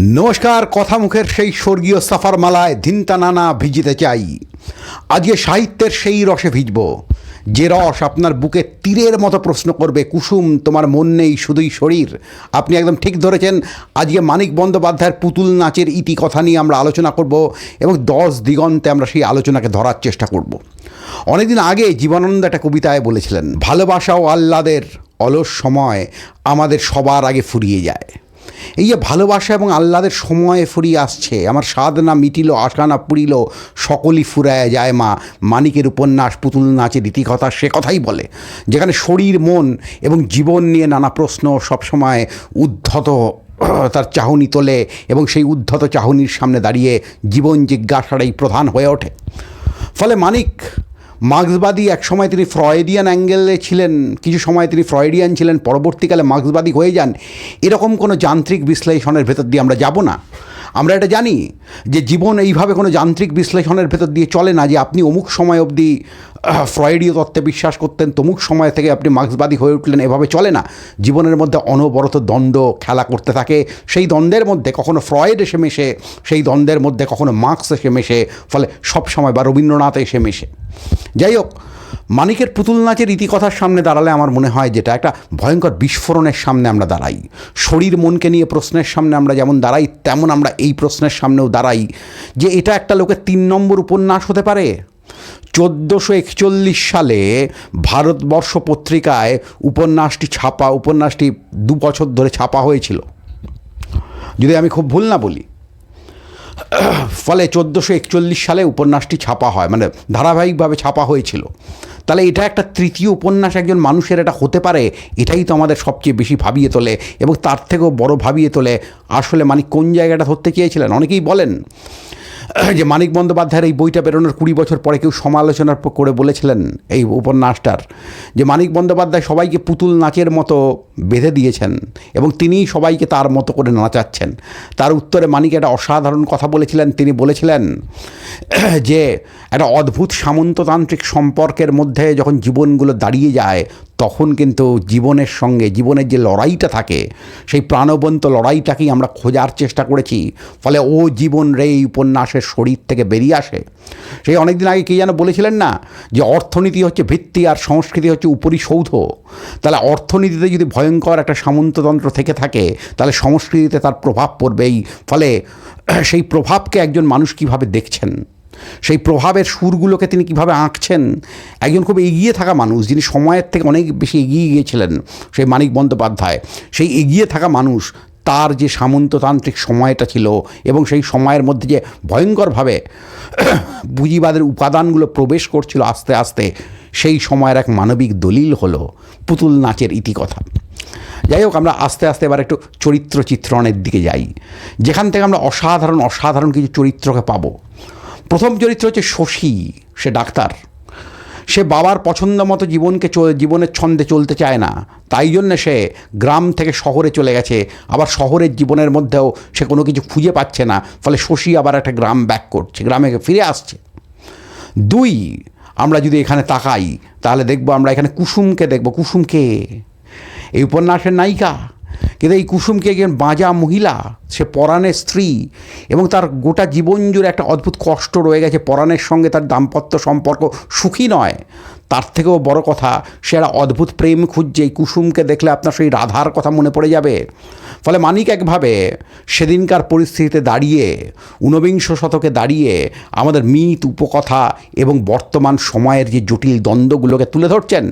নমস্কার কথা মুখের সেই স্বর্গীয় সাফার মালায় ধিনতা নানা ভিজিতে চাই। আজকে সাহিত্যের সেই রসে ভিজব। যে রস আপনার বুকে তীরের মতো প্রশ্ন করবে, কুসুম, তোমার মন নেই শুধুই শরীর। আপনি একদম ঠিক ধরেছেন, আজকে মানিক বন্দ্যোপাধ্যায়ের পুতুল নাচের ইতি কথা নিয়ে আমরা আলোচনা করব এবং দশ দিগন্তে আমরা সেই আলোচনাকে ধরার চেষ্টা করব। অনেকদিন আগে জীবনানন্দ একটা কবিতায় বলেছিলেন, ভালোবাসা ও আহ্লাদের অলস সময় আমাদের সবার আগে ফুরিয়ে যায়। এই যে ভালোবাসা এবং আহ্লাদের সময়ে ফুরিয়ে আসছে, আমার স্বাদ না মিটিল, আশা না পুরিল, সকলই ফুরায় যায় মা। মানিকের উপন্যাস, পুতুল নাচের ইতিকথা সে কথাই বলে। যেখানে শরীর, মন এবং জীবন নিয়ে নানা প্রশ্ন সবসময় উদ্ধত, তার চাহনি তোলে এবং সেই উদ্ধত চাহনির সামনে দাঁড়িয়ে জীবন জিজ্ঞাসাটাই প্রধান হয়ে ওঠে। ফলে মানিক মার্ক্সবাদী একসময় তিনি ফ্রয়েডিয়ান অ্যাঙ্গেলে ছিলেন, কিছু সময় তিনি ফ্রয়েডিয়ান ছিলেন, পরবর্তীকালে মার্ক্সবাদী হয়ে যান। এরকম কোনো যান্ত্রিক বিশ্লেষণের ভেতর দিয়ে আমরা যাব না। আমরা এটা জানি যে জীবন এইভাবে কোনো যান্ত্রিক বিশ্লেষণের ভেতর দিয়ে চলে না যে আপনি অমুক সময় অবধি ফ্রয়েডীয় তত্ত্বে বিশ্বাস করতেন, তমুক সময় থেকে আপনি মার্ক্সবাদী হয়ে উঠলেন, এভাবে চলে না। জীবনের মধ্যে অনবরত দ্বন্দ্ব খেলা করতে থাকে। সেই দ্বন্দ্বের মধ্যে কখনো ফ্রয়েড এসে মেশে, সেই দ্বন্দ্বের মধ্যে কখনো মার্ক্স এসে মেশে, ফলে সব সময় বা রবীন্দ্রনাথ এসে মেশে। যাই হোক মানিকের পুতুল নাচের ইতিকথার সামনে দাঁড়ালে আমার মনে হয় যেটা একটা ভয়ঙ্কর বিস্ফোরণের সামনে আমরা দাঁড়াই। শরীর মনকে নিয়ে প্রশ্নের সামনে আমরা যেমন দাঁড়াই, তেমন আমরা এই প্রশ্নের সামনেও দাঁড়াই যে এটা একটা লোকের তিন নম্বর উপন্যাস হতে পারে। চোদ্দোশো একচল্লিশ সালে ভারতবর্ষ পত্রিকায় উপন্যাসটি ছাপা, উপন্যাসটি দু বছর ধরে ছাপা হয়েছিল। যদি আমি খুব ভুল না বলি ফলে চোদ্দোশো একচল্লিশ সালে উপন্যাসটি ছাপা হয় মানে ধারাবাহিকভাবে ছাপা হয়েছিল। তাহলে এটা একটা তৃতীয় উপন্যাস একজন মানুষের এটা হতে পারে? এটাই তো আমাদের সবচেয়ে বেশি ভাবিয়ে তোলে এবং তার থেকেও বড় ভাবিয়ে তোলে। আসলে মানে কোন জায়গাটা ধরতে চেয়েছিলেন? অনেকেই বলেন যে মানিক বন্দ্যোপাধ্যায়ের এই বইটা বেরোনোর কুড়ি বছর পরে কেউ সমালোচনা করে বলেছিলেন এই উপন্যাসটার, যে মানিক বন্দ্যোপাধ্যায় সবাইকে পুতুল নাচের মতো বেঁধে দিয়েছেন এবং তিনিই সবাইকে তার মতো করে নাচাচ্ছেন। তার উত্তরে মানিক একটা অসাধারণ কথা বলেছিলেন। তিনি বলেছিলেন, যে একটা অদ্ভুত সামন্ততান্ত্রিক সম্পর্কের মধ্যে যখন জীবনগুলো দাঁড়িয়ে যায় তখন কিন্তু জীবনের সঙ্গে, জীবনের যে লড়াইটা থাকে, সেই প্রাণবন্ত লড়াইটাকেই আমরা খোঁজার চেষ্টা করেছি। ফলে ও জীবন রে এই উপন্যাসের শরীর থেকে বেরিয়ে আসে। সেই অনেকদিন আগে কে যেন বলেছিলেন না যে অর্থনীতি হচ্ছে ভিত্তি আর সংস্কৃতি হচ্ছে উপরিসৌধ। তাহলে অর্থনীতিতে যদি ভয়ঙ্কর একটা সামন্ততন্ত্র থেকে থাকে, তাহলে সংস্কৃতিতে তার প্রভাব পড়বেই। ফলে সেই প্রভাবকে একজন মানুষ কীভাবে দেখছেন? সেই প্রভাবের সুরগুলোকে তিনি কীভাবে আঁকছেন? একজন খুব এগিয়ে থাকা মানুষ, যিনি সময়ের থেকে অনেক বেশি এগিয়ে গিয়েছিলেন, সেই মানিক বন্দ্যোপাধ্যায়, সেই এগিয়ে থাকা মানুষ, তার যে সামন্ততান্ত্রিক সময়টা ছিল এবং সেই সময়ের মধ্যে যে ভয়ঙ্করভাবে পুঁজিবাদের উপাদানগুলো প্রবেশ করছিল আস্তে আস্তে, সেই সময়ের এক মানবিক দলিল হলো পুতুল নাচের ইতিকথা। যাই হোক, আমরা আস্তে আস্তে এবার একটু চরিত্র চিত্রণের দিকে যাই। যেখান থেকে আমরা অসাধারণ অসাধারণ কিছু চরিত্রকে পাবো। প্রথম চরিত্র হচ্ছে শশী, সে ডাক্তার। সে বাবার পছন্দ মতো জীবনকে জীবনের ছন্দে চলতে চায় না। তাই জন্য সে গ্রাম থেকে শহরে চলে গেছে। আবার শহরের জীবনের মধ্যেও সে কোনো কিছু খুঁজে পাচ্ছে না। ফলে শশী আবার একটা গ্রাম ব্যাক করছে, গ্রামে ফিরে আসছে। দুই, আমরা যদি এখানে তাকাই, তাহলে দেখব আমরা এখানে কুসুমকে দেখব। কুসুমকে এই উপন্যাসের নায়িকা। কিন্তু এই কুসুমকে একজন বাঁজা মহিলা, সে পরাণের স্ত্রী, এবং তার গোটা জীবন জুড়ে একটা অদ্ভুত কষ্ট রয়ে গেছে। পরাণের সঙ্গে তার দাম্পত্য সম্পর্ক সুখী নয়। তার থেকেও বড় কথা, সে একটা অদ্ভুত প্রেম খুঁজছে। এই কুসুমকে দেখলে আপনার সেই রাধার কথা মনে পড়ে যাবে। ফলে মানিক একভাবে সেদিনকার পরিস্থিতিতে দাঁড়িয়ে, ঊনবিংশ শতকে দাঁড়িয়ে আমাদের মিত উপকথা এবং বর্তমান সময়ের যে জটিল দ্বন্দ্বগুলোকে তুলে ধরছেন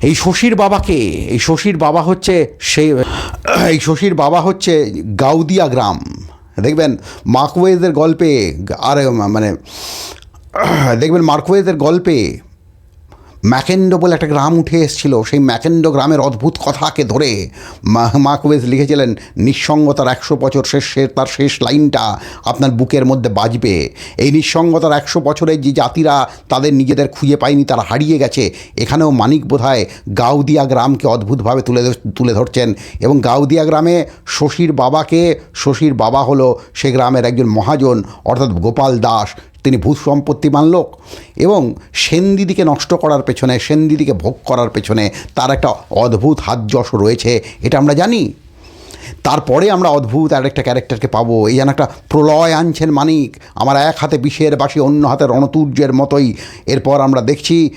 এই শশীর বাবাকে এই শশীর বাবা হচ্ছে সে, এই শশীর বাবা হচ্ছে গাউদিয়া গ্রাম। দেখবেন মার্কওয়েজের গল্পে, আর মানে দেখবেন মার্কওয়েজের গল্পে ম্যাকেন্ডো বলে একটা গ্রাম উঠে এসেছিল। সেই ম্যাকেন্ডো গ্রামের অদ্ভুত কথাকে ধরে মা- মার্কওয়েজ লিখেছিলেন, নিঃসঙ্গতার একশো বছর শেষে তার শেষ লাইনটা আপনার বুকের মধ্যে বাজবে। এই নিঃসঙ্গতার একশো বছরের যে জাতিরা তাদের নিজেদের খুঁজে পায়নি, তারা হারিয়ে গেছে। এখানেও মানিক বোধহয় গাউদিয়া গ্রামকে অদ্ভুতভাবে তুলে তুলে ধরছেন এবং গাউদিয়া গ্রামে শশীর বাবাকে, শশীর বাবা হলো সে গ্রামের একজন মহাজন, অর্থাৎ গোপাল দাস। তিনি ভূ সম্পত্তিমান লোক এবং সেনদিদিকে নষ্ট করার পেছনে, সেনদিদিকে ভোগ করার পেছনে তার একটা অদ্ভুত হাত যশ রয়েছে, এটা আমরা জানি। তারপরে আমরা অদ্ভুত আর একটা ক্যারেক্টারকে পাবো। এই যেন একটা প্রলয় আনছেন মানিক। আমার এক হাতে বিষের বাসি অন্য হাতে রণতুর্যের মতোই। এরপর আমরা দেখছি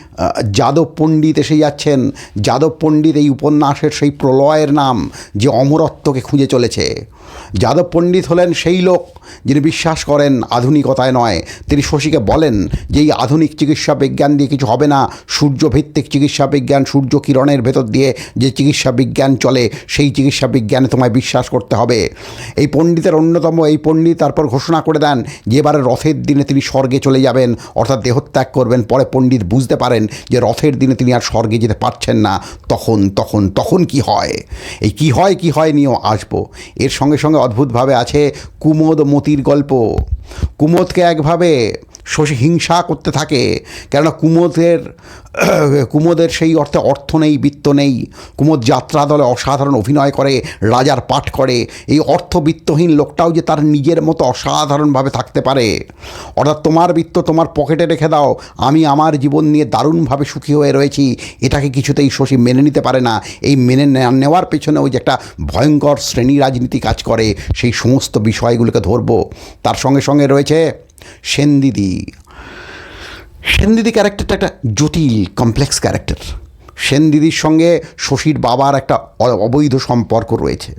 যাদব পণ্ডিত এসে যাচ্ছেন। যাদব পণ্ডিত এই উপন্যাসের সেই প্রলয়ের নাম যে অমরত্বকে খুঁজে চলেছে। যাদব পণ্ডিত হলেন সেই লোক যিনি বিশ্বাস করেন আধুনিকতায় নয়। তিনি শশীকে বলেন যে, এই আধুনিক চিকিৎসা বিজ্ঞান দিয়ে কিছু হবে না। সূর্যভিত্তিক চিকিৎসা বিজ্ঞান সূর্য কিরণের ভেতর দিয়ে যে চিকিৎসা বিজ্ঞান চলে, সেই চিকিৎসা বিজ্ঞানে তোমায় বিশ্বাস করতে হবে। এই পণ্ডিতের অন্যতম এই পণ্ডিত তারপর ঘোষণা করে দেন যে এবারে রথের দিনে তিনি স্বর্গে চলে যাবেন, অর্থাৎ দেহত্যাগ করবেন। পরে পণ্ডিত বুঝতে পারেন যে রথের দিনে তিনি আর স্বর্গে যেতে পারছেন না। তখন তখন তখন কি হয়? এই কি হয় কি হয় নিয়েও আসব। এর সঙ্গে সঙ্গে অদ্ভুতভাবে আছে কুমোদ মতির গল্প। কুমোদকে একভাবে শশী হিংসা করতে থাকে। কেননা কুমোদের কুমোদের সেই অর্থে অর্থ নেই, বৃত্ত নেই। কুমোদ যাত্রা দলে অসাধারণ অভিনয় করে, রাজার পাঠ করে। এই অর্থ বিত্তহীন লোকটাও যে তার নিজের মতো অসাধারণভাবে থাকতে পারে। অর্থাৎ তোমার বৃত্ত তোমার পকেটে রেখে দাও। আমি আমার জীবন নিয়ে দারুণভাবে সুখী হয়ে রয়েছি। এটাকে কিছুতেই শশী মেনে নিতে পারে না। এই মেনে নেওয়ার পেছনে ওই যে একটা ভয়ঙ্কর শ্রেণি রাজনীতি কাজ করে, সেই সমস্ত বিষয়গুলোকে ধরবো। তার সঙ্গে সঙ্গে রয়েছে সেনদিদি। সেনদিদি ক্যারেক্টারটা একটা জটিল কমপ্লেক্স ক্যারেক্টার সেনদিদির সঙ্গে শশীর বাবার একটা অবৈধ সম্পর্ক রয়েছে।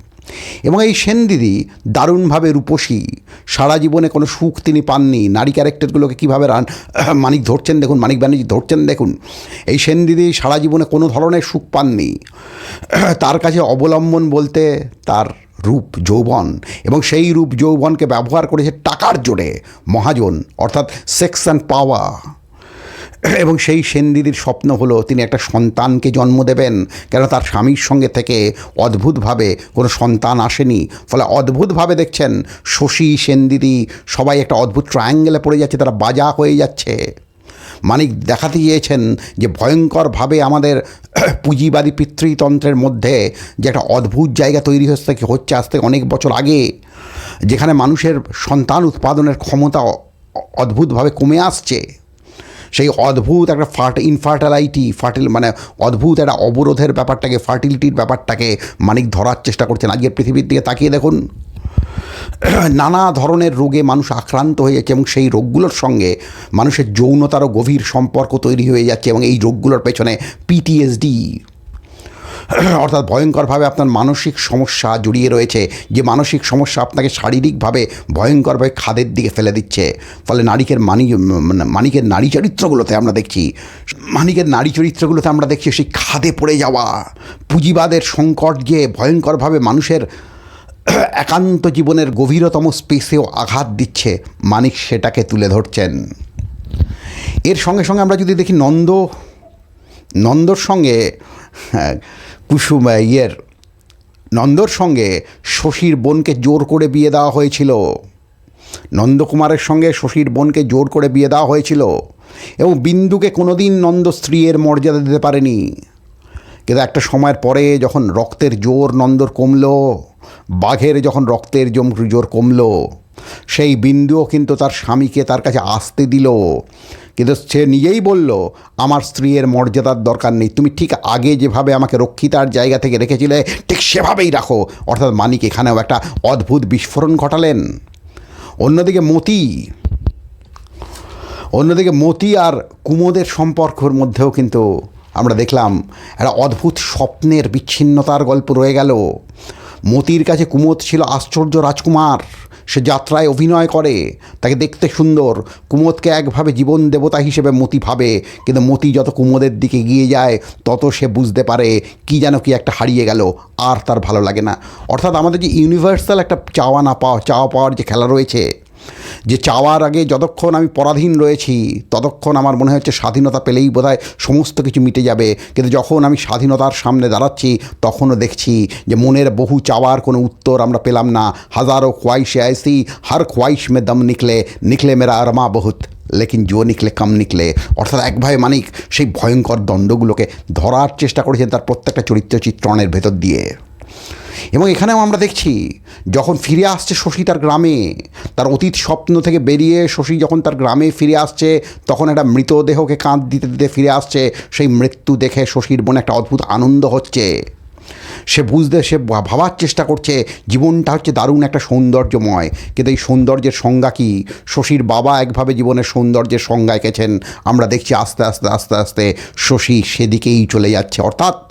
এবং এই সেনদিদি দারুণভাবে রূপসী। সারা জীবনে কোনো সুখ তিনি পাননি। নারী ক্যারেক্টারগুলোকে কীভাবে রান, মানিক ধরছেন দেখুন, মানিক ব্যানার্জি ধরছেন দেখুন। এই সেনদিদি সারা জীবনে কোনো ধরনের সুখ পাননি। তার কাছে অবলম্বন বলতে তার রূপ যৌবন এবং সেই রূপ যৌবনকে ব্যবহার করেছে টাকার জোরে মহাজন, অর্থাৎ সেক্স অ্যান্ড পাওয়ার। এবং সেই সেনদিদির স্বপ্ন হলো তিনি একটা সন্তানকে জন্ম দেবেন, কেন তার স্বামীর সঙ্গে থেকে অদ্ভুতভাবে কোনো সন্তান আসেনি। ফলে অদ্ভুতভাবে দেখছেন শশী, সেনদিদি, সবাই একটা অদ্ভুত ট্রায়াঙ্গেলে পড়ে যাচ্ছে, তারা বাজা হয়ে যাচ্ছে। মানিক দেখাতে চেয়েছেন যে ভয়ঙ্করভাবে আমাদের পুঁজিবাদী পিতৃতন্ত্রের মধ্যে যে একটা অদ্ভুত জায়গা তৈরি হচ্ছে হচ্ছে আজ থেকে অনেক বছর আগে, যেখানে মানুষের সন্তান উৎপাদনের ক্ষমতা অদ্ভুতভাবে কমে আসছে। সেই অদ্ভুত একটা ফার্ট ইনফার্টালাইটি ফার্টিল মানে অদ্ভুত একটা অবরোধের ব্যাপারটাকে, ফার্টিলিটির ব্যাপারটাকে মানিক ধরার চেষ্টা করছেন। আজকের পৃথিবীর দিকে তাকিয়ে দেখুন। নানা ধরনের রোগে মানুষ আক্রান্ত হয়ে যাচ্ছে এবং সেই রোগগুলোর সঙ্গে মানুষের যৌনতারও গভীর সম্পর্ক তৈরি হয়ে যাচ্ছে এবং এই রোগগুলোর পেছনে পিটিএসডি অর্থাৎ ভয়ঙ্করভাবে আপনার মানসিক সমস্যা জড়িয়ে রয়েছে, যে মানসিক সমস্যা আপনাকে শারীরিকভাবে ভয়ঙ্করভাবে খাদের দিকে ফেলে দিচ্ছে। ফলে নারীকের মানি মানে মানিকের নারী চরিত্রগুলোতে আমরা দেখছি, মানিকের নারী চরিত্রগুলোতে আমরা দেখছি সেই খাদে পড়ে যাওয়া, পুঁজিবাদের সংকট গিয়ে ভয়ঙ্করভাবে মানুষের একান্ত জীবনের গভীরতম স্পেসেও আঘাত দিচ্ছে মানিক সেটাকে তুলে ধরছেন। এর সঙ্গে সঙ্গে আমরা যদি দেখি নন্দ নন্দর সঙ্গে হ্যাঁ, কুসুম ইয়ের নন্দর সঙ্গে শশীর বোনকে জোর করে বিয়ে দেওয়া হয়েছিল। নন্দকুমারের সঙ্গে শশীর বোনকে জোর করে বিয়ে দেওয়া হয়েছিল এবং বিন্দুকে কোনোদিন নন্দ স্ত্রীর মর্যাদা দিতে পারেনি। কিন্তু একটা সময়ের পরে যখন রক্তের জোর নন্দর কমলো বাঘের যখন রক্তের জম জোর কমলো, সেই বিন্দুও কিন্তু তার স্বামীকে তার কাছে আসতে দিল। কিন্তু সে নিজেই বলল, আমার স্ত্রীর মর্যাদার দরকার নেই। তুমি ঠিক আগে যেভাবে আমাকে রক্ষিতার জায়গা থেকে রেখেছিলে, ঠিক সেভাবেই রাখো। অর্থাৎ মানিক এখানেও একটা অদ্ভুত বিস্ফোরণ ঘটালেন। অন্যদিকে মতি অন্যদিকে মতি আর কুমোদের সম্পর্কর মধ্যেও কিন্তু আমরা দেখলাম, একটা অদ্ভুত স্বপ্নের বিচ্ছিন্নতার গল্প রয়ে গেল। মতির কাছে কুমোদ ছিল আশ্চর্য রাজকুমার। সে যাত্রায় অভিনয় করে, তাকে দেখতে সুন্দর। কুমোদকে একভাবে জীবন দেবতা হিসেবে মতি ভাবে, কিন্তু মতি যত কুমোদের দিকে গিয়ে যায়, তত সে বুঝতে পারে কি যেন কি একটা হারিয়ে গেল, আর তার ভালো লাগে না। অর্থাৎ আমাদের যে ইউনিভার্সাল একটা চাওয়া না পাওয়া চাওয়া পাওয়ার যে খেলা রয়েছে যে চাওয়ার আগে যতক্ষণ আমি পরাধীন রয়েছি, ততক্ষণ আমার মনে হচ্ছে স্বাধীনতা পেলেই বোধহয় সমস্ত কিছু মিটে যাবে। কিন্তু যখন আমি স্বাধীনতার সামনে দাঁড়াচ্ছি, তখনও দেখছি যে মনের বহু চাওয়ার কোনো উত্তর আমরা পেলাম না। হাজারো খোয়াইশে আইসি, হার খোয়াইশ মে দম নিকলে নিকলে মেরা আরমা বহুত, লেকিন জো নিকলে কাম নিকলে। অর্থাৎ একভাবে মানিক সেই ভয়ঙ্কর দণ্ডগুলোকে ধরার চেষ্টা করেছেন তার প্রত্যেকটা চরিত্র চিত্রণের ভেতর দিয়ে। এবং এখানেও আমরা দেখছি, যখন ফিরে আসছে শশী তার গ্রামে, তার অতীত স্বপ্ন থেকে বেরিয়ে শশী যখন তার গ্রামে ফিরে আসছে, তখন একটা মৃতদেহকে কাঁধ দিতে দিতে ফিরে আসছে, সেই মৃত্যু দেখে শশীর মনে একটা অদ্ভুত আনন্দ হচ্ছে। সে বুঝতে, সে ভাবার চেষ্টা করছে, জীবনটা হচ্ছে দারুণ একটা সৌন্দর্যময়। কিন্তু এই সৌন্দর্যের সংজ্ঞা কি? শশীর বাবা একভাবে জীবনের সৌন্দর্যের সংজ্ঞা এঁকেছেন। আমরা দেখছি আস্তে আস্তে আস্তে আস্তে শশী সেদিকেই চলে যাচ্ছে। অর্থাৎ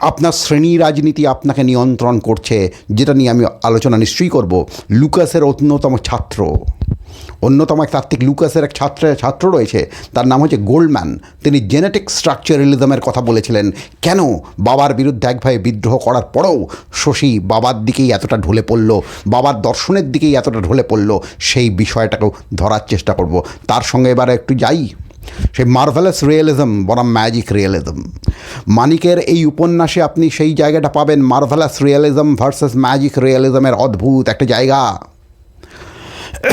আপনার শ্রেণি রাজনীতি আপনাকে নিয়ন্ত্রণ করছে, যেটা নিয়ে আমি আলোচনা নিশ্চয়ই করব। লুকাসের অন্যতম ছাত্র, অন্যতম এক তাত্ত্বিক লুকাসের এক ছাত্র ছাত্র রয়েছে, তার নাম হচ্ছে গোল্ডম্যান তিনি জেনেটিক স্ট্রাকচারালিজমের কথা বলেছিলেন। কেন বাবার বিরুদ্ধে একভাবে বিদ্রোহ করার পরেও শশী বাবার দিকেই এতটা ঢলে পড়ল, বাবার দর্শনের দিকেই এতটা ঢলে পড়ল, সেই বিষয়টাকেও ধরার চেষ্টা করব। তার সঙ্গে এবারে একটু যাই। সেই মার্ভেলাস রিয়েলিজম বনাম ম্যাজিক রিয়েলিজম মানিকের এই উপন্যাসে আপনি সেই জায়গাটা পাবেন মার্ভেলাস রিয়েলিজম ভার্সেস ম্যাজিক রিয়েলিজমের অদ্ভুত একটা জায়গা।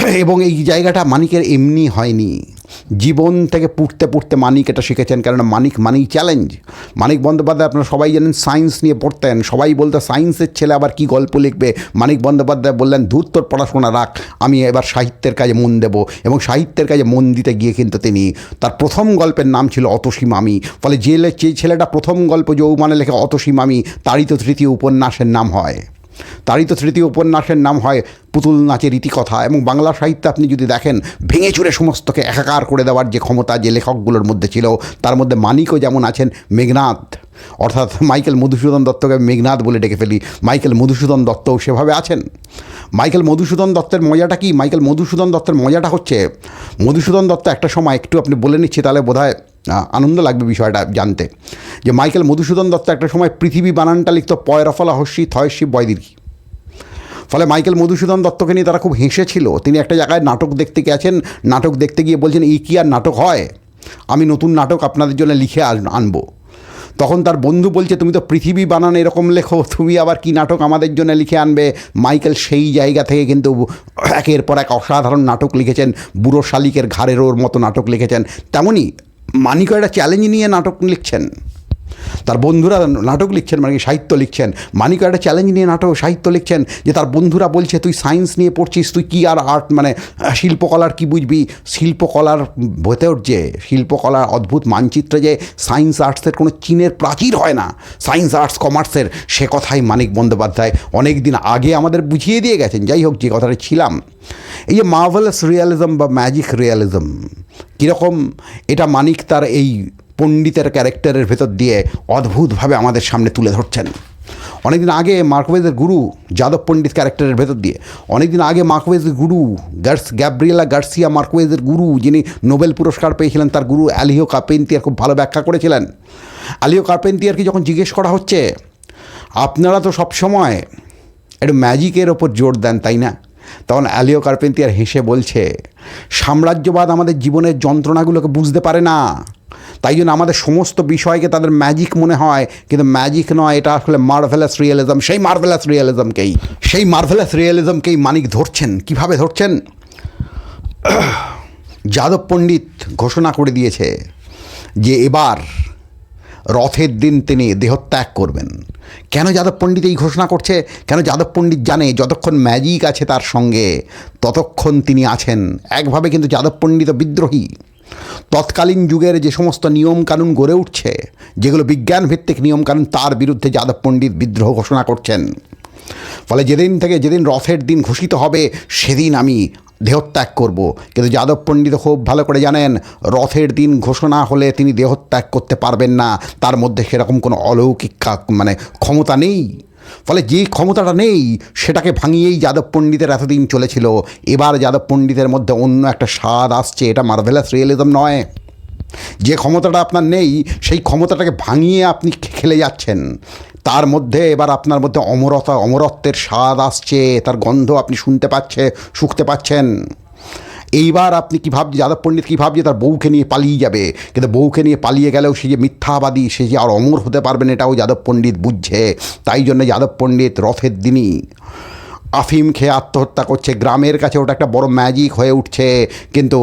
এবং এই জায়গাটা মানিকের এমনি হয়নি। জীবন থেকে পুড়তে পুড়তে মানিক এটা শিখেছেন, কেননা মানিক মানেই চ্যালেঞ্জ মানিক বন্দ্যোপাধ্যায় আপনারা সবাই জানেন সায়েন্স নিয়ে পড়তেন। সবাই বলতে সায়েন্সের ছেলে আবার কি গল্প লিখবে? মানিক বন্দ্যোপাধ্যায় বললেন দূর তোর পড়াশোনা রাখ, আমি এবার সাহিত্যের কাজে মন দেব। এবং সাহিত্যের কাজে মন দিতে গিয়ে কিন্তু তিনি, তার প্রথম গল্পের নাম ছিল অতসী মামি ফলে যে যে ছেলেটা প্রথম গল্প যৌমানে লেখে অতসী মামি তারই তো তৃতীয় উপন্যাসের নাম হয়। তারই তো তৃতীয় উপন্যাসের নাম হয় পুতুল নাচের ইতিকথা এবং বাংলা সাহিত্যে আপনি যদি দেখেন, ভেঙে চুরে সমস্তকে একাকার করে দেওয়ার যে ক্ষমতা যে লেখকগুলোর মধ্যে ছিল, তার মধ্যে মানিকও যেমন আছেন মেঘনাথ অর্থাৎ মাইকেল মধুসূদন দত্তকে মেঘনাথ বলে ডেকে ফেলি। মাইকেল মধুসূদন দত্তও সেভাবে আছেন। মাইকেল মধুসূদন দত্তের মজাটা কি? মাইকেল মধুসূদন দত্তের মজাটা হচ্ছে, মধুসূদন দত্ত একটা সময় একটু আপনি বলে নিচ্ছি তাহলে বোধহয় আনন্দ লাগবে বিষয়টা জানতে। যে মাইকেল মধুসূদন দত্ত একটা সময় পৃথিবী বানানটা লিখত, পয়রফলা হস্যি থয়সী বয়দীর্ঘী ফলে মাইকেল মধুসূদন দত্তকে নিয়ে তারা খুব হেসেছিল। তিনি একটা জায়গায় নাটক দেখতে গেছেন নাটক দেখতে গিয়ে বলছেন, এই কি আর নাটক হয়? আমি নতুন নাটক আপনাদের জন্য লিখে আন- আনব। তখন তার বন্ধু বলছে, তুমি তো পৃথিবী বানান এরকম লেখো, তুমি আবার কি নাটক আমাদের জন্য লিখে আনবে? মাইকেল সেই জায়গা থেকে কিন্তু একের পর এক অসাধারণ নাটক লিখেছেন, বুড়ো শালিকের ঘাড়ের ওর মতো নাটক লিখেছেন। তেমনই মানিকও একটা চ্যালেঞ্জ নিয়ে নাটক লিখছেন। তার বন্ধুরা নাটক লিখছেন মানে সাহিত্য লিখছেন। মানিক একটা চ্যালেঞ্জ নিয়ে নাটক, সাহিত্য লিখছেন যে তার বন্ধুরা বলছে, তুই সায়েন্স নিয়ে পড়ছিস, তুই কী আর আর্ট মানে শিল্পকলার কি বুঝবি? শিল্পকলার ভেতর যে, শিল্পকলার অদ্ভুত মানচিত্রে যে সায়েন্স আর্টসের কোনো চীনের প্রাচীর হয় না সায়েন্স আর্টস কমার্সের সে কথাই মানিক বন্দ্যোপাধ্যায় অনেক দিন আগে আমাদের বুঝিয়ে দিয়ে গেছেন। যাই হোক, যে কথাটা ছিলাম। এই যে মার্ভেলাস রিয়ালিজম বা ম্যাজিক রিয়ালিজম কীরকম? এটা মানিক তার এই পণ্ডিতের ক্যারেক্টারের ভেতর দিয়ে অদ্ভুতভাবে আমাদের সামনে তুলে ধরছেন। অনেকদিন আগে মার্কোয়েজের গুরু যাদব পণ্ডিত ক্যারেক্টারের ভেতর দিয়ে, অনেকদিন আগে মার্কোয়েজের গুরু গার্স গ্যাব্রিয়েলা গার্সিয়া মার্কোয়েজের গুরু, যিনি নোবেল পুরস্কার পেয়েছিলেন, তার গুরু অ্যালিও কার্পেন্তিয়ার খুব ভালো ব্যাখ্যা করেছিলেন। অ্যালিও কার্পেন্তিয়ারকে যখন জিজ্ঞেস করা হচ্ছে, আপনারা তো সবসময় একটু ম্যাজিকের ওপর জোর দেন, তাই না? তখন অ্যালিও কার্পেন্তিয়ার হেসে বলছে, সাম্রাজ্যবাদ আমাদের জীবনের যন্ত্রণাগুলোকে বুঝতে পারে না। তাই জন্য আমাদের সমস্ত বিষয়কে তাদের ম্যাজিক মনে হয়, কিন্তু ম্যাজিক নয়, এটা আসলে মার্ভেলাস রিয়েলিজম সেই মার্ভেলাস রিয়েলিজমকেই সেই মার্ভেলাস রিয়েলিজমকেই মানিক ধরছেন। কীভাবে ধরছেন? যাদব পণ্ডিত ঘোষণা করে দিয়েছে যে এবার রথের দিন তিনি দেহত্যাগ করবেন। কেন যাদব পণ্ডিত এই ঘোষণা করছে? কেন যাদব পণ্ডিত জানে যতক্ষণ ম্যাজিক আছে তার সঙ্গে, ততক্ষণ তিনি আছেন। একভাবে কিন্তু যাদব পণ্ডিত বিদ্রোহী। তৎকালীন যুগের যে সমস্ত নিয়মকানুন গড়ে উঠছে, যেগুলো বিজ্ঞান ভিত্তিক নিয়মকানুন, তার বিরুদ্ধে যাদব পণ্ডিত বিদ্রোহ ঘোষণা করছেন। ফলে যেদিন থেকে যেদিন রথের দিন ঘোষিত হবে, সেদিন আমি দেহত্যাগ করব। কিন্তু যাদব পণ্ডিত খুব ভালো করে জানেন, রথের দিন ঘোষণা হলে তিনি দেহত্যাগ করতে পারবেন না। তার মধ্যে সেরকম কোনো অলৌকিক মানে ক্ষমতা নেই। ফলে যে ক্ষমতাটা নেই, সেটাকে ভাঙিয়েই যাদব পণ্ডিতের এতদিন চলেছিল। এবার যাদব পণ্ডিতের মধ্যে অন্য একটা স্বাদ আসছে, এটা মার্ভেলাস রিয়েলিজম নয়। যে ক্ষমতাটা আপনার নেই, সেই ক্ষমতাটাকে ভাঙিয়ে আপনি খেলে যাচ্ছেন। তার মধ্যে এবার আপনার মধ্যে অমরতা, অমরত্বের স্বাদ আসছে, তার গন্ধ আপনি শুনতে পাচ্ছে, শুকতে পাচ্ছেন। এইবার আপনি কী ভাবছে যাদব পণ্ডিত কী ভাবছে, তার বউকে নিয়ে পালিয়ে যাবে? কিন্তু বউকে নিয়ে পালিয়ে গেলেও সে যে মিথ্যাবাদী, সে যে আর অমর হতে পারবেন এটাও যাদব পণ্ডিত বুঝছে। তাই জন্য যাদব পণ্ডিত রথের দিনই আফিম খেয়ে আত্মহত্যা করছে। গ্রামের কাছে ওটা একটা বড় ম্যাজিক হয়ে উঠছে। কিন্তু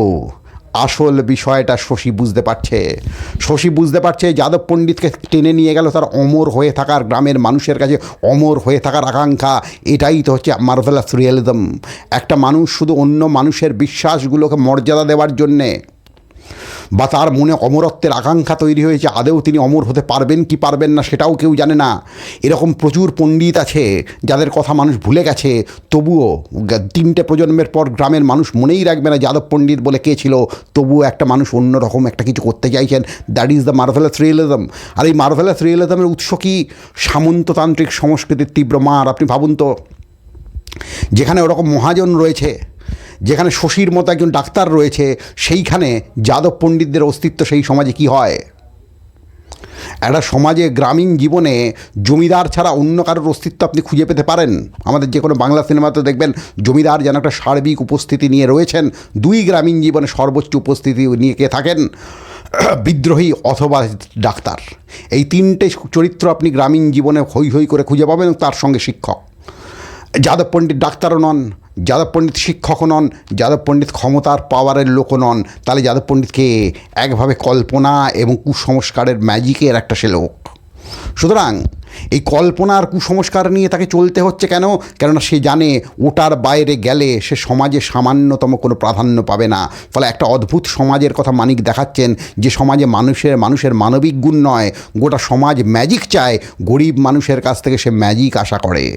আসল বিষয়টা শশী বুঝতে পারছে। শশী বুঝতে পারছে, যাদব পণ্ডিতকে টেনে নিয়ে গেল তার অমর হয়ে থাকার গ্রামের মানুষের কাছে, অমর হয়ে থাকার আকাঙ্ক্ষা। এটাই তো হচ্ছে মার্ভেলাস রিয়েলিজম একটা মানুষ শুধু অন্য মানুষের বিশ্বাসগুলোকে মর্যাদা দেওয়ার জন্যে বা তার মনে অমরত্বের আকাঙ্ক্ষা তৈরি হয়েছে আদেও তিনি অমর হতে পারবেন কি পারবেন না সেটাও কেউ জানে না। এরকম প্রচুর পণ্ডিত আছে যাদের কথা মানুষ ভুলে গেছে, তবুও তিনটে প্রজন্মের পর গ্রামের মানুষ মনেই রাখবে না যাদব পণ্ডিত বলে কে ছিল, তবুও একটা মানুষ অন্যরকম একটা কিছু করতে চাইছেন। That is the marvellous realism আর এই মার্ভেলাস রিয়েলিজমের উৎস কি? সামন্ততান্ত্রিক সংস্কৃতির তীব্র মার, আপনি ভাবুন তো। যেখানে ওরকম মহাজন রয়েছে যেখানে শশীর মতো একজন ডাক্তার রয়েছে, সেইখানে যাদব পণ্ডিতদের অস্তিত্ব সেই সমাজে কি হয়? একটা সমাজে গ্রামীণ জীবনে জমিদার ছাড়া অন্য কারোর অস্তিত্ব আপনি খুঁজে পেতে পারেন? আমাদের যে কোনো বাংলা সিনেমাতে দেখবেন, জমিদার যেন একটা সার্বিক উপস্থিতি নিয়ে রয়েছেন, দুই গ্রামীণ জীবনে সর্বোচ্চ উপস্থিতি নিয়ে কে থাকেন? বিদ্রোহী অথবা ডাক্তার। এই তিনটে চরিত্র আপনি গ্রামীণ জীবনে হই হই করে খুঁজে পাবেন, তার সঙ্গে শিক্ষক। যাদব পণ্ডিত ডাক্তারও নন, যাদব পণ্ডিত শিক্ষকও নন, যাদব পণ্ডিত ক্ষমতার পাওয়ারের লোকও নন। তাহলে যাদব পণ্ডিতকে একভাবে কল্পনা এবং কুসংস্কারের ম্যাজিকের একটা সে লোক সুতরাং এই কল্পনার কুসংস্কার নিয়ে তাকে চলতে হচ্ছে কেন? কেননা সে জানে ওটার বাইরে গেলে সে সমাজে সামান্যতম কোনো প্রাধান্য পাবে না। ফলে একটা অদ্ভুত সমাজের কথা মানিক দেখাচ্ছেন, যে সমাজে মানুষের মানুষের মানবিক গুণ নয়, গোটা সমাজ ম্যাজিক চায়, গরিব মানুষের কাছ থেকে সে ম্যাজিক আশা করে।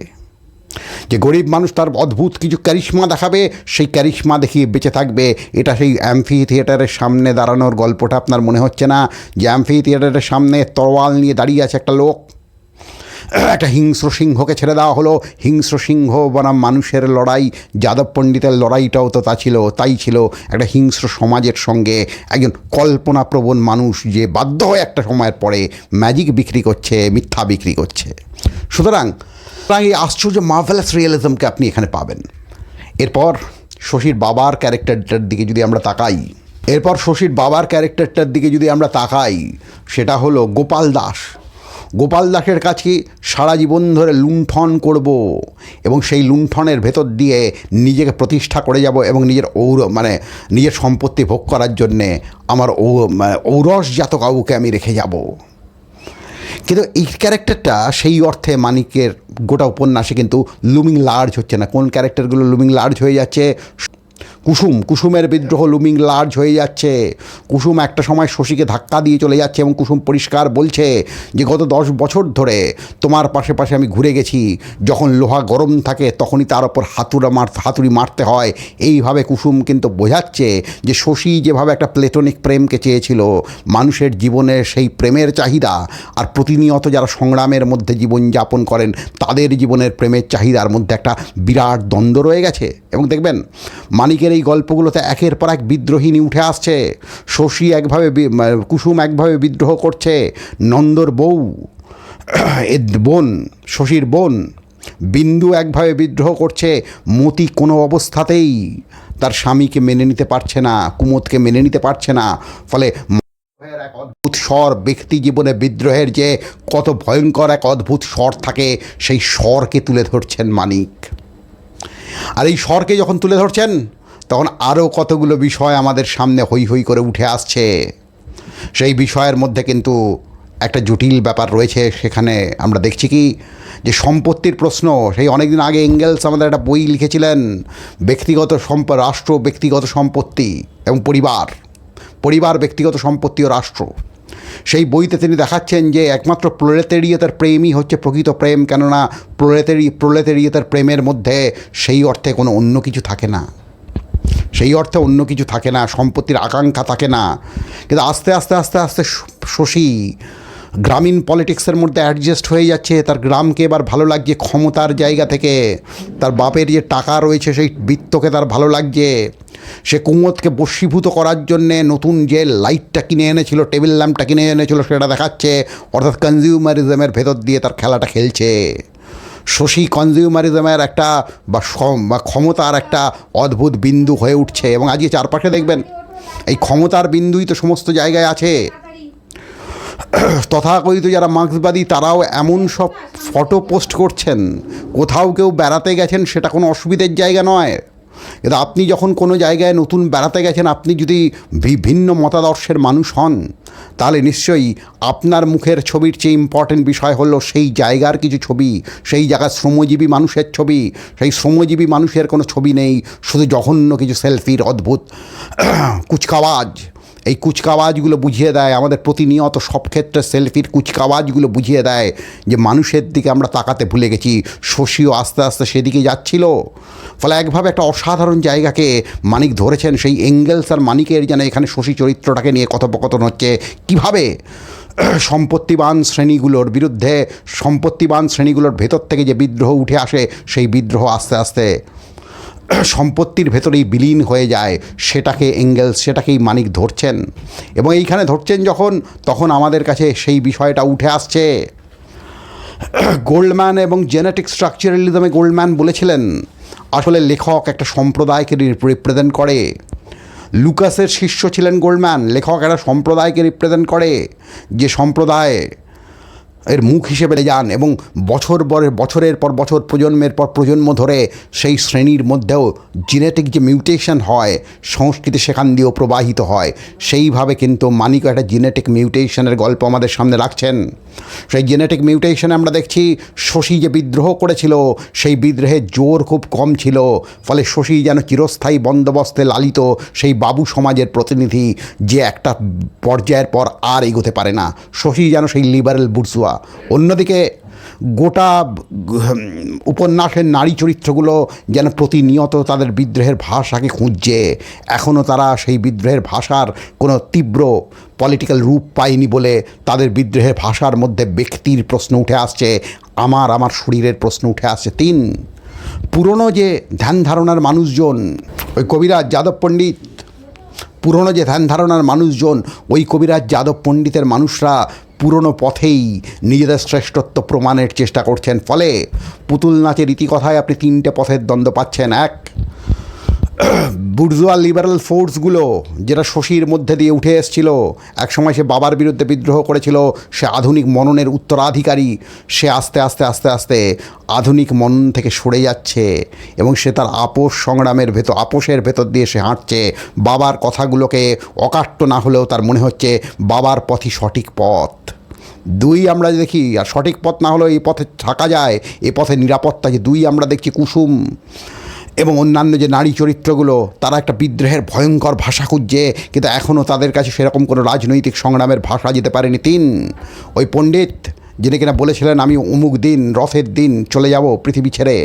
যে গরিব মানুষ তার অদ্ভুত কিছু ক্যারিশমা দেখাবে, সেই ক্যারিশমা দেখিয়ে বেঁচে থাকবে। এটা সেই অ্যাম্ফি থিয়েটারের সামনে দাঁড়ানোর গল্পটা আপনার মনে হচ্ছে না? যে অ্যাম্ফি থিয়েটারের সামনে তরোয়াল নিয়ে দাঁড়িয়ে আছে একটা লোক। একটা হিংস্র সিংহকে ছেড়ে দেওয়া হলো। হিংস্র সিংহ বনাম মানুষের লড়াই, যাদব পণ্ডিতের লড়াইটাও তো তা ছিল, তাই ছিল একটা হিংস্র সমাজের সঙ্গে একজন কল্পনাপ্রবণ মানুষ যে বাধ্য হয়ে একটা সময়ের পরে ম্যাজিক বিক্রি করছে, মিথ্যা বিক্রি করছে। সুতরাং এই আশ্চর্য মার্ভেলাস রিয়েলিজমকে আপনি এখানে পাবেন। এরপর শশীর বাবার ক্যারেক্টারটার দিকে যদি আমরা তাকাই, এরপর শশীর বাবার ক্যারেক্টারটার দিকে যদি আমরা তাকাই, সেটা হলো গোপাল দাস। গোপাল দাসের কাছে সারা জীবন ধরে লুণ্ঠন করব এবং সেই লুণ্ঠনের ভেতর দিয়ে নিজেকে প্রতিষ্ঠা করে যাব এবং নিজের ঔর মানে নিজের সম্পত্তি ভোগ করার জন্যে আমার মানে ঔরসজাত কাউকে আমি রেখে যাব। কিন্তু এই ক্যারেক্টারটা সেই অর্থে মানিকের গোটা উপন্যাসে কিন্তু লুমিং লার্জ হচ্ছে না। কোন ক্যারেক্টারগুলো লুমিং লার্জ হয়ে যাচ্ছে কুসুম, কুসুমের বিদ্রোহ লুমিং লার্জ হয়ে যাচ্ছে। কুসুম একটা সময় শশীকে ধাক্কা দিয়ে চলে যাচ্ছে এবং কুসুম পরিষ্কার বলছে যে, গত দশ বছর ধরে তোমার পাশে পাশে আমি ঘুরে গেছি। যখন লোহা গরম থাকে তখনই তার ওপর হাতুড়া মার, হাতুড়ি মারতে হয়। এইভাবে কুসুম কিন্তু বোঝাচ্ছে যে, শশী যেভাবে একটা প্লেটনিক প্রেমকে চেয়েছিল, মানুষের জীবনে সেই প্রেমের চাহিদা আর প্রতিনিয়ত যারা সংগ্রামের মধ্যে জীবনযাপন করেন, তাদের জীবনের প্রেমের চাহিদার মধ্যে একটা বিরাট দ্বন্দ্ব রয়ে গেছে। এবং দেখবেন, মানিকের এই গল্পগুলোতে একের পর এক বিদ্রোহিনী উঠে আসছে। শশী একভাবে কুসুম একভাবে বিদ্রোহ করছে। নন্দর বউ বোন, শশীর বোন, বিন্দু একভাবে বিদ্রোহ করছে। মতি কোনো অবস্থাতেই তার স্বামীকে মেনে নিতে পারছে না, কুমোদকে মেনে নিতে পারছে না। ফলে এক অদ্ভুত স্বর, ব্যক্তি জীবনে বিদ্রোহের যে কত ভয়ঙ্কর এক অদ্ভুত স্বর থাকে, সেই স্বরকে তুলে ধরছেন মানিক। আর এই স্বরকে যখন তুলে ধরছেন তখন আরও কতগুলো বিষয় আমাদের সামনে হই হই করে উঠে আসছে। সেই বিষয়ের মধ্যে কিন্তু একটা জটিল ব্যাপার রয়েছে, সেখানে আমরা দেখছি কি যে সম্পত্তির প্রশ্ন। সেই অনেকদিন আগে এঙ্গেলস আমাদের একটা বই লিখেছিলেন, ব্যক্তিগত সম্প রাষ্ট্র, ব্যক্তিগত সম্পত্তি এবং পরিবার পরিবার, ব্যক্তিগত সম্পত্তি ও রাষ্ট্র। সেই বইতে তিনি দেখাচ্ছেন যে একমাত্র প্রলেতেরিয়তার প্রেমই হচ্ছে প্রকৃত প্রেম, কেননা প্রলেতেরি প্রলেতেরিয়তার প্রেমের মধ্যে সেই অর্থে কোনো অন্য কিছু থাকে না। সেই অর্থে অন্য কিছু থাকে না, সম্পত্তির আকাঙ্ক্ষা থাকে না। কিন্তু আস্তে আস্তে আস্তে আস্তে শশী গ্রামীণ পলিটিক্সের মধ্যে অ্যাডজাস্ট হয়ে যাচ্ছে। তার গ্রামকে এবার ভালো লাগছে, ক্ষমতার জায়গা থেকে। তার বাপের যে টাকা রয়েছে, সেই বৃত্তকে তার ভালো লাগছে। সে কুমোদকে বশীভূত করার জন্যে নতুন যে লাইটটা কিনে এনেছিল টেবিল ল্যাম্পটা কিনে এনেছিল, সেটা দেখাচ্ছে। অর্থাৎ কনজিউমারিজমের ভেতর দিয়ে তার খেলাটা খেলছে। শশী কনজিউমারিজমের একটা বা বা ক্ষমতার একটা অদ্ভুত বিন্দু হয়ে উঠছে এবং আজকে চারপাশে দেখবেন, এই ক্ষমতার বিন্দুই তো সমস্ত জায়গায় আছে। তথাকথিত যারা মার্ক্সবাদী তারাও এমন সব ফটো পোস্ট করছেন, কোথাও কেউ বেড়াতে গেছেন সেটা কোনো অসুবিধের জায়গা নয়। কিন্তু আপনি যখন কোনো জায়গায় নতুন বেড়াতে গেছেন, আপনি যদি বিভিন্ন মতাদর্শের মানুষ হন তাহলে নিশ্চয়ই আপনার মুখের ছবির চেয়ে ইম্পর্টেন্ট বিষয় হলো সেই জায়গার কিছু ছবি, সেই জায়গার শ্রমজীবী মানুষের ছবি, সেই শ্রমজীবী মানুষের কোনো ছবি নেই, শুধু জঘন্য কিছু সেলফির অদ্ভুত কুচকাওয়াজ। এই কুচকাওয়াজগুলো বুঝিয়ে দেয়। আমাদের প্রতিনিয়ত সব ক্ষেত্রে সেলফির কুচকাওয়াজগুলো বুঝিয়ে দেয় যে মানুষের দিকে আমরা তাকাতে ভুলে গেছি, শশীও আস্তে আস্তে সেদিকে যাচ্ছিল। ফলে একভাবে একটা অসাধারণ জায়গাকে মানিক ধরেছেন, সেই এঙ্গেলস আর মানিকের যেন এখানে শশী চরিত্রটাকে নিয়ে কথোপকথন হচ্ছে। কীভাবে সম্পত্তিবান শ্রেণীগুলোর বিরুদ্ধে, সম্পত্তিবান শ্রেণীগুলোর ভেতর থেকে যে বিদ্রোহ উঠে আসে, সেই বিদ্রোহ আস্তে আস্তে সম্পত্তির ভেতরেই বিলীন হয়ে যায়। সেটাকে এঙ্গেলস, সেটাকেই মানিক ধরছেন। এবং এইখানে ধরছেন যখন, তখন আমাদের কাছে সেই বিষয়টা উঠে আসছে। গোল্ডম্যান এবং জেনেটিক স্ট্রাকচারালিজমে গোল্ডম্যান বলেছিলেন, আসলে লেখক একটা সম্প্রদায়কে রিপ্রেজেন্ট করে। লুকাসের শিষ্য ছিলেন গোল্ডম্যান, লেখক একটা সম্প্রদায়কে রিপ্রেজেন্ট করে। যে সম্প্রদায় এর মুখ হিসেবে যান এবং বছর পরে, বছরের পর বছর, প্রজন্মের পর প্রজন্ম ধরে সেই শ্রেণির মধ্যেও জেনেটিক যে মিউটেশন হয়, সংস্কৃতি সেখান দিয়েও প্রবাহিত হয়। সেইভাবে কিন্তু মানিক একটা জেনেটিক মিউটেশনের গল্প আমাদের সামনে রাখছেন। সেই জেনেটিক মিউটেশনে আমরা দেখছি শশী যে বিদ্রোহ করেছিল, সেই বিদ্রোহের জোর খুব কম ছিল, ফলে শশী যেন চিরস্থায়ী বন্দোবস্তে লালিত, সেই বাবু সমাজের প্রতিনিধি যে একটা পর্যায়ের পর আর এগোতে পারে না। শশী যেন সেই লিবারেল বুটসুয়া অন্যদিকে গোটা উপন্যাসের নারী চরিত্রগুলো যেন প্রতিনিয়ত তাদের বিদ্রোহের ভাষাকে খুঁজছে এখনও তারা সেই বিদ্রোহের ভাষার কোনো তীব্র পলিটিক্যাল রূপ পায়নি বলে তাদের বিদ্রোহের ভাষার মধ্যে ব্যক্তির প্রশ্ন উঠে আসছে, আমার আমার শরীরের প্রশ্ন উঠে আসছে। তিন, পুরনো যে ধ্যান ধারণার মানুষজন, ওই কবিরাজ যাদব পণ্ডিত, পুরনো যে ধ্যান ধারণার মানুষজন, ওই কবিরাজ যাদব পণ্ডিতের মানুষরা পুরনো পথেই নিজেদের শ্রেষ্ঠত্ব প্রমাণের চেষ্টা করছেন। ফলে পুতুল নাচের ইতিকথায় আপনি তিনটে পথের দ্বন্দ্ব পাচ্ছেন। এক বুর্জুয়া লিবারাল ফোর্সগুলো, যেটা শশীর মধ্যে দিয়ে উঠে এসেছিল, একসময় সে বাবার বিরুদ্ধে বিদ্রোহ করেছিল, সে আধুনিক মননের উত্তরাধিকারী, সে আস্তে আস্তে আস্তে আস্তে আধুনিক মনন থেকে সরে যাচ্ছে এবং সে তার আপোষ সংগ্রামের ভেতর, আপোষের ভেতর দিয়ে সে হাঁটছে। বাবার কথাগুলোকে অকাট্য না হলেও তার মনে হচ্ছে বাবার পথই সঠিক পথ। দুই আমরা দেখি, আর সঠিক পথ না হলেও এই পথে থাকা যায় এ পথে নিরাপত্তা যে দুই আমরা দেখছি কুসুম। এবং অন্যান্য যে নারী চরিত্রগুলো, তারা একটা বিদ্রোহের ভয়ঙ্কর ভাষা খুঁজছে, কিন্তু এখনও তাদের কাছে সেরকম কোনো রাজনৈতিক সংগ্রামের ভাষা যেতে পারেনি। তিন, ওই পণ্ডিত যিনি কিনা বলেছিলেন, আমি অমুক দিন, রথের দিন চলে যাব পৃথিবী ছেড়ে।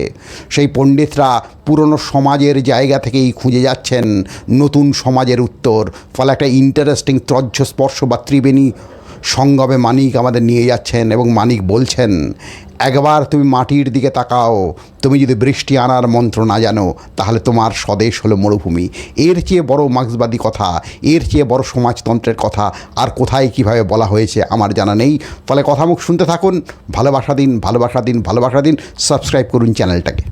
সেই পণ্ডিতরা পুরনো সমাজের জায়গা থেকেই খুঁজে যাচ্ছেন নতুন সমাজের উত্তর। ফলে একটা ইন্টারেস্টিং ত্রজ্জ স্পর্শ বা ত্রিবেণী সঙ্গমে মানিক আমাদের নিয়ে যাচ্ছেন এবং মানিক বলছেন, একবার তুমি মাটির দিকে তাকাও, তুমি যদি বৃষ্টি আনার মন্ত্র না জানো, তাহলে তোমার স্বদেশ হলো মরুভূমি। এর চেয়ে বড় মার্ক্সবাদী কথা, এর চেয়ে বড় সমাজতন্ত্রের কথা, আর কোথায় কীভাবে বলা হয়েছে আমার জানা নেই। ফলে কথা মুখ শুনতে থাকুন, ভালোবাসা দিন ভালোবাসা দিন ভালোবাসা দিন। সাবস্ক্রাইব করুন চ্যানেলটাকে।